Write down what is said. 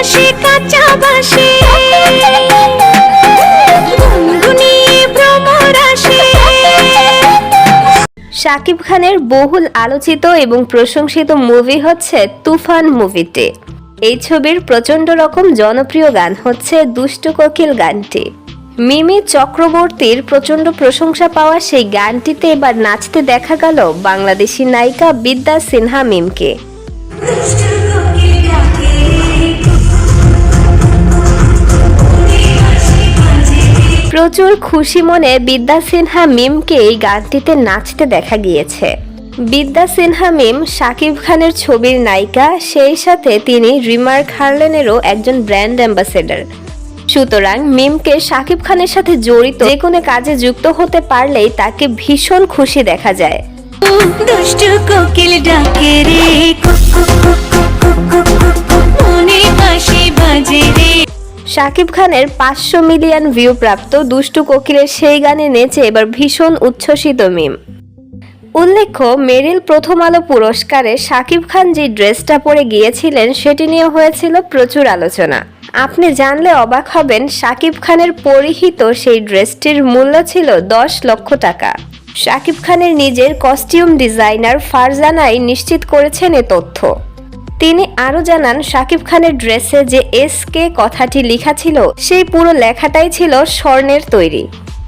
পাশে কাঁচা বাসে শাকিব খানের বহুল আলোচিত এবং প্রশংসিত মুভি হচ্ছে তুফান মুভিটি এই ছবির প্রচণ্ড রকম জনপ্রিয় গান হচ্ছে দুষ্ট কোকিল গানটি। মিমি চক্রবর্তীর প্রচণ্ড প্রশংসা পাওয়া সেই গানটিতে এবার নাচতে দেখা গেল বাংলাদেশি নায়িকা বিদ্যা সিনহা মিমকে। প্রচুর খুশি মনে বিদ্যা সিনহা মিমকে এই গানটিতে নাচতে দেখা গিয়েছে। বিদ্যা সিনহা মিম শাকিব খানের ছবির নায়িকা, সেই সাথে তিনি রিমার্ক হার্লেনেরও একজন ব্র্যান্ড অ্যাম্বাসেডর। সুতরাং মিমকে শাকিব খানের সাথে জড়িত যে কোনো কাজে যুক্ত হতে পারলেই তাকে ভীষণ খুশি দেখা যায়। দুষ্ট কোকিল ডাকে শাকিব খানের পাঁচশো মিলিয়ন ভিউ প্রাপ্ত দুষ্টু কোকিলের সেই গানে নেচে এবার ভীষণ উচ্ছ্বসিত মিম। উল্লেখ্য, মেরিল প্রথম আলো পুরস্কারে শাকিব খান যে ড্রেসটা পরে গিয়েছিলেন, সেটি নিয়ে হয়েছিল প্রচুর আলোচনা। আপনি জানলে অবাক হবেন, শাকিব খানের পরিহিত সেই ড্রেসটির মূল্য ছিল দশ লক্ষ টাকা। শাকিব খানের নিজের কস্টিউম ডিজাইনার ফারজানাই নিশ্চিত করেছেন এ তথ্য। তিনি আরও জানান, শাকিব খানের ড্রেসে যে এস কে কথাটি লেখা ছিল, সেই পুরো লেখাটাই ছিল স্বর্ণের তৈরি।